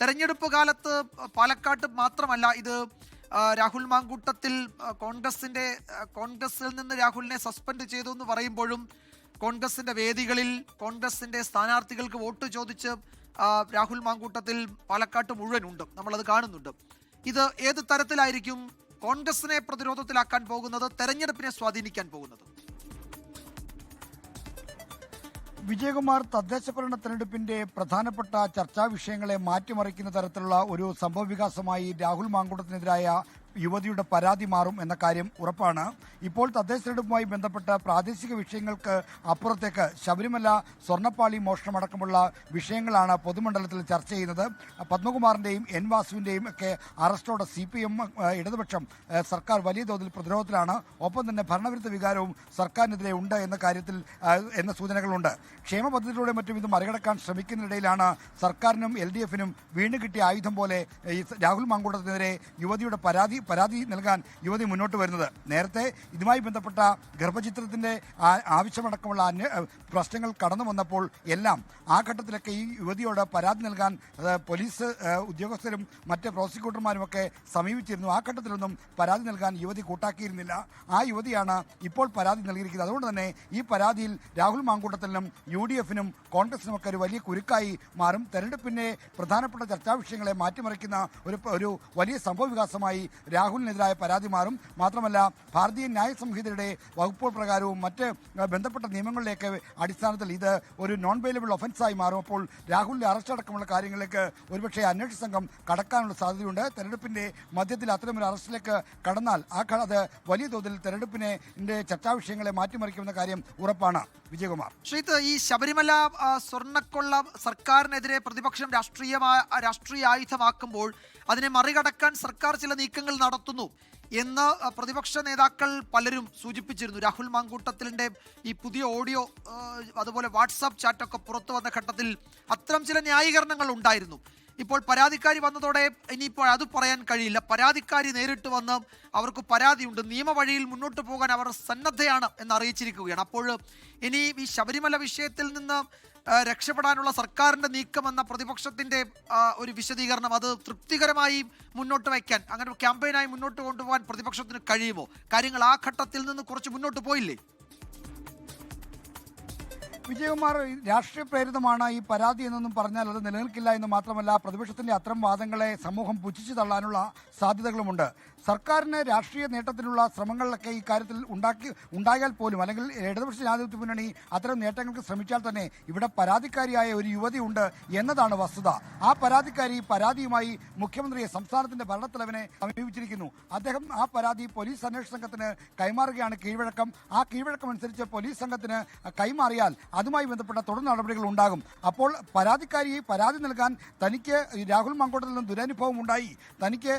തെരഞ്ഞെടുപ്പ് കാലത്ത് പാലക്കാട്ട് മാത്രമല്ല ഇത് രാഹുൽ മാങ്കൂട്ടത്തിൽ കോൺഗ്രസിന്റെ കോൺഗ്രസിൽ നിന്ന് രാഹുലിനെ സസ്പെൻഡ് ചെയ്തു എന്ന് പറയുമ്പോഴും കോൺഗ്രസിന്റെ വേദികളിൽ കോൺഗ്രസിന്റെ സ്ഥാനാർത്ഥികൾക്ക് വോട്ട് ചോദിച്ച് രാഹുൽ മാങ്കൂട്ടത്തിൽ പാലക്കാട്ട് മുഴുവൻ ഉണ്ട്. നമ്മളത് കാണുന്നുണ്ട്. ഇത് ഏത് തരത്തിലായിരിക്കും കോൺഗ്രസിനെ പ്രതിരോധത്തിലാക്കാൻ പോകുന്നത് തെരഞ്ഞെടുപ്പിനെ സ്വാധീനിക്കാൻ പോകുന്നത്? വിജയകുമാർ തദ്ദേശ ഭരണ തെരഞ്ഞെടുപ്പിന്റെ പ്രധാനപ്പെട്ട ചർച്ചാ വിഷയങ്ങളെ മാറ്റിമറിക്കുന്ന തരത്തിലുള്ള ഒരു സംഭവവികാസമായി രാഹുൽ മാങ്കൂട്ടത്തിനെതിരായ യുവതിയുടെ പരാതി മാറും എന്ന കാര്യം ഉറപ്പാണ്. ഇപ്പോൾ തദ്ദേശ തെരഞ്ഞെടുപ്പുമായി ബന്ധപ്പെട്ട പ്രാദേശിക വിഷയങ്ങൾക്ക് അപ്പുറത്തേക്ക് ശബരിമല സ്വർണപ്പാളി മോഷണമടക്കമുള്ള വിഷയങ്ങളാണ് പൊതുമണ്ഡലത്തിൽ ചർച്ച ചെയ്യുന്നത്. പത്മകുമാറിന്റെയും എൻ വാസുവിന്റെയും ഒക്കെ അറസ്റ്റോടെ സി പി എം ഇടതുപക്ഷം സർക്കാർ വലിയ തോതിൽ പ്രതിരോധത്തിലാണ്. ഒപ്പം തന്നെ ഭരണവിരുദ്ധ വികാരവും സർക്കാരിനെതിരെ ഉണ്ട് എന്ന കാര്യത്തിൽ എന്ന സൂചനകളുണ്ട്. ക്ഷേമ പദ്ധതിയിലൂടെ മറ്റും ഇത് മറികടക്കാൻ ശ്രമിക്കുന്നതിനിടയിലാണ് സർക്കാരിനും എൽ ഡി എഫിനും വീണ് കിട്ടിയ ആയുധം പോലെ രാഹുൽ മാങ്കൂട്ടത്തിനെതിരെ യുവതിയുടെ പരാതി പരാതി നൽകാൻ യുവതി മുന്നോട്ട് വരുന്നത്. നേരത്തെ ഇതുമായി ബന്ധപ്പെട്ട ഗർഭചിത്രത്തിന്റെ ആവശ്യമടക്കമുള്ള പ്രശ്നങ്ങൾ കടന്നു വന്നപ്പോൾ എല്ലാം ആ ഘട്ടത്തിലൊക്കെ ഈ യുവതിയോട് പരാതി നൽകാൻ പോലീസ് ഉദ്യോഗസ്ഥരും മറ്റ് പ്രോസിക്യൂട്ടർമാരും ഒക്കെ സമീപിച്ചിരുന്നു. ആ ഘട്ടത്തിലൊന്നും പരാതി നൽകാൻ യുവതി കൂട്ടാക്കിയിരുന്നില്ല. ആ യുവതിയാണ് ഇപ്പോൾ പരാതി നൽകിയിരിക്കുന്നത്. അതുകൊണ്ട് തന്നെ ഈ പരാതിയിൽ രാഹുൽ മാങ്കൂട്ടത്തിനും യു ഡി എഫിനും കോൺഗ്രസിനും ഒക്കെ ഒരു വലിയ കുരുക്കായി മാറും. തെരഞ്ഞെടുപ്പിന്റെ പ്രധാനപ്പെട്ട ചർച്ചാ വിഷയങ്ങളെ മാറ്റിമറിക്കുന്ന ഒരു ഒരു വലിയ സംഭവ വികാസമായി രാഹുലിനെതിരായ പരാതി മാറും. മാത്രമല്ല ഭാരതീയ ന്യായ സംഹിതയുടെ വകുപ്പുകൾ പ്രകാരവും മറ്റ് ബന്ധപ്പെട്ട നിയമങ്ങളിലേക്ക് അടിസ്ഥാനത്തിൽ ഇത് ഒരു നോൺ ബെയിലബിൾ ഒഫൻസായി മാറും. അപ്പോൾ രാഹുലിന്റെ അറസ്റ്റ് അടക്കമുള്ള കാര്യങ്ങളിലേക്ക് ഒരുപക്ഷെ അന്വേഷണ സംഘം കടക്കാനുള്ള സാധ്യതയുണ്ട്. തെരഞ്ഞെടുപ്പിന്റെ മധ്യത്തിൽ അത്തരമൊരു അറസ്റ്റിലേക്ക് കടന്നാൽ ആ അത് വലിയ തോതിൽ തെരഞ്ഞെടുപ്പിനെ ചർച്ചാവിഷയങ്ങളെ ചർച്ചാ വിഷയങ്ങളെ മാറ്റിമറിക്കുമെന്ന കാര്യം ഉറപ്പാണ്. വിജയകുമാർ. ശ്രീത്ത് ഈ ശബരിമല സ്വർണക്കൊള്ള സർക്കാരിനെതിരെ പ്രതിപക്ഷം രാഷ്ട്രീയമായ രാഷ്ട്രീയ ആയുധമാക്കുമ്പോൾ അതിനെ മറികടക്കാൻ സർക്കാർ ചില നീക്കങ്ങൾ നടത്തുന്നു എന്ന് പ്രതിപക്ഷ നേതാക്കൾ പലരും സൂചിപ്പിച്ചിരുന്നു. രാഹുൽ മാങ്കൂട്ടത്തിലിന്റെ ഈ പുതിയ ഓഡിയോ അതുപോലെ വാട്സാപ്പ് ചാറ്റൊക്കെ പുറത്തു വന്ന ഘട്ടത്തിൽ അത്തരം ചില ന്യായീകരണങ്ങൾ ഉണ്ടായിരുന്നു. ഇപ്പോൾ പരാതിക്കാരി വന്നതോടെ ഇനിയിപ്പോൾ അത് പറയാൻ കഴിയില്ല. പരാതിക്കാരി നേരിട്ട് വന്ന് അവർക്ക് പരാതിയുണ്ട്. നിയമവഴിയിൽ മുന്നോട്ട് പോകാൻ അവർ സന്നദ്ധയാണ് എന്ന് അറിയിച്ചിരിക്കുകയാണ്. അപ്പോൾ ഇനി ഈ ശബരിമല വിഷയത്തിൽ നിന്ന് രക്ഷപ്പെടാനുള്ള സർക്കാരിന്റെ നീക്കം എന്ന പ്രതിപക്ഷത്തിന്റെ ഒരു വിശദീകരണം അത് തൃപ്തികരമായി മുന്നോട്ട് വയ്ക്കാൻ അങ്ങനെ ക്യാമ്പയിനായി മുന്നോട്ട് കൊണ്ടുപോകാൻ പ്രതിപക്ഷത്തിന് കഴിയുമോ? കാര്യങ്ങൾ ആ ഘട്ടത്തിൽ നിന്ന് കുറച്ച് മുന്നോട്ട് പോയില്ലേ? വിജയകുമാർ രാഷ്ട്രീയ പ്രേരിതമാണ് ഈ പരാതി എന്നൊന്നും പറഞ്ഞാൽ അത് നിലനിൽക്കില്ല എന്ന് മാത്രമല്ല പ്രതിപക്ഷത്തിന്റെ അത്തരം വാദങ്ങളെ സമൂഹം പുച്ഛിച്ചു തള്ളാനുള്ള സാധ്യതകളുമുണ്ട്. സർക്കാരിന് രാഷ്ട്രീയ നേട്ടത്തിനുള്ള ശ്രമങ്ങളിലൊക്കെ ഈ കാര്യത്തിൽ ഉണ്ടാക്കി ഉണ്ടായാൽ പോലും അല്ലെങ്കിൽ ഇടതുപക്ഷ ജനാധിപത്യ മുന്നണി അത്തരം നേട്ടങ്ങൾക്ക് ശ്രമിച്ചാൽ തന്നെ ഇവിടെ പരാതിക്കാരിയായ ഒരു യുവതി ഉണ്ട് എന്നതാണ് വസ്തുത. ആ പരാതിക്കാരി പരാതിയുമായി മുഖ്യമന്ത്രിയെ സംസ്ഥാനത്തിന്റെ ഭരണത്തലവനെ സമീപിച്ചിരിക്കുന്നു. അദ്ദേഹം ആ പരാതി പോലീസ് അന്വേഷണ സംഘത്തിന് കൈമാറുകയാണ് കീഴ്വഴക്കം. ആ കീഴ്വഴക്കം അനുസരിച്ച് പോലീസ് സംഘത്തിന് കൈമാറിയാൽ അതുമായി ബന്ധപ്പെട്ട തുടർ നടപടികൾ ഉണ്ടാകും. അപ്പോൾ പരാതിക്കാരിയെ പരാതി നൽകാൻ തനിക്ക് രാഹുൽ മങ്കോട്ടിൽ നിന്നും ദുരനുഭവം ഉണ്ടായി തനിക്ക്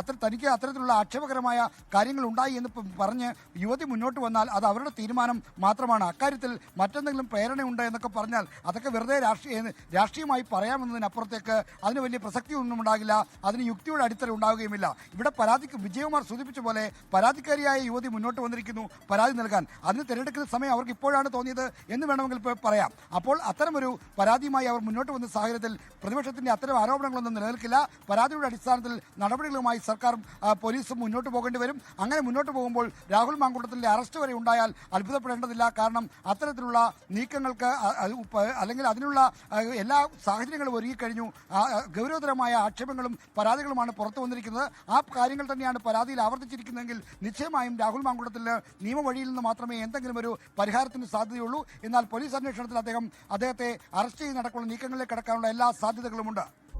അത്ര തനിക്ക് അത്തരത്തിലുള്ള ആക്ഷേപകരമായ കാര്യങ്ങൾ ഉണ്ടായി എന്ന് പറഞ്ഞ് യുവതി മുന്നോട്ട് വന്നാൽ അത് അവരുടെ തീരുമാനം മാത്രമാണ്. അക്കാര്യത്തിൽ മറ്റെന്തെങ്കിലും പ്രേരണയുണ്ട് എന്നൊക്കെ പറഞ്ഞാൽ അതൊക്കെ വെറുതെ രാഷ്ട്രീയ രാഷ്ട്രീയമായി പറയാമെന്നതിനപ്പുറത്തേക്ക് അതിന് വലിയ പ്രസക്തി ഒന്നും ഉണ്ടാകില്ല. അതിന് യുക്തിയുടെ അടിത്തറ ഉണ്ടാവുകയുമില്ല. ഇവിടെ പരാതിക്ക് വിജയകുമാർ സൂചിപ്പിച്ച പോലെ പരാതിക്കാരിയായ യുവതി മുന്നോട്ട് വന്നിരിക്കുന്നു. പരാതി നൽകാൻ. അതിന് തിരഞ്ഞെടുക്കുന്ന സമയം അവർക്ക് ഇപ്പോഴാണ് തോന്നിയത് എന്ന് വേണമെങ്കിൽ പറയാം. അപ്പോൾ അത്തരമൊരു പരാതിയുമായി അവർ മുന്നോട്ട് വന്ന സാഹചര്യത്തിൽ പ്രതിപക്ഷത്തിന്റെ അത്തരം ആരോപണങ്ങളൊന്നും നിലനിൽക്കില്ല. പരാതിയുടെ അടിസ്ഥാനത്തിൽ നടപടികളുമായി സർക്കാർ പോലീസും മുന്നോട്ട് പോകേണ്ടി വരും. അങ്ങനെ മുന്നോട്ട് പോകുമ്പോൾ രാഹുൽ മാങ്കുട്ടത്തിന്റെ അറസ്റ്റ് വരെ ഉണ്ടായാൽ അത്ഭുതപ്പെടേണ്ടതില്ല. കാരണം അത്തരത്തിലുള്ള നീക്കങ്ങൾക്ക് അല്ലെങ്കിൽ അതിനുള്ള എല്ലാ സാഹചര്യങ്ങളും ഒരുങ്ങിക്കഴിഞ്ഞു. ഗൗരവതരമായ ആക്ഷേപങ്ങളും പരാതികളുമാണ് പുറത്തു വന്നിരിക്കുന്നത്. ആ കാര്യങ്ങൾ തന്നെയാണ് പരാതിയിൽ ആവർത്തിച്ചിരിക്കുന്നതെങ്കിൽ നിശ്ചയമായും രാഹുൽ മാങ്കൂട്ടത്തിന് നിയമവഴിയിൽ നിന്ന് മാത്രമേ എന്തെങ്കിലും ഒരു പരിഹാരത്തിന് സാധ്യതയുള്ളൂ. എന്നാൽ പോലീസ് അന്വേഷണത്തിൽ അദ്ദേഹം അദ്ദേഹത്തെ അറസ്റ്റ് ചെയ്ത് നടക്കുന്ന നീക്കങ്ങളിലേക്ക് കടക്കാനുള്ള എല്ലാ സാധ്യതകളുമുണ്ട്.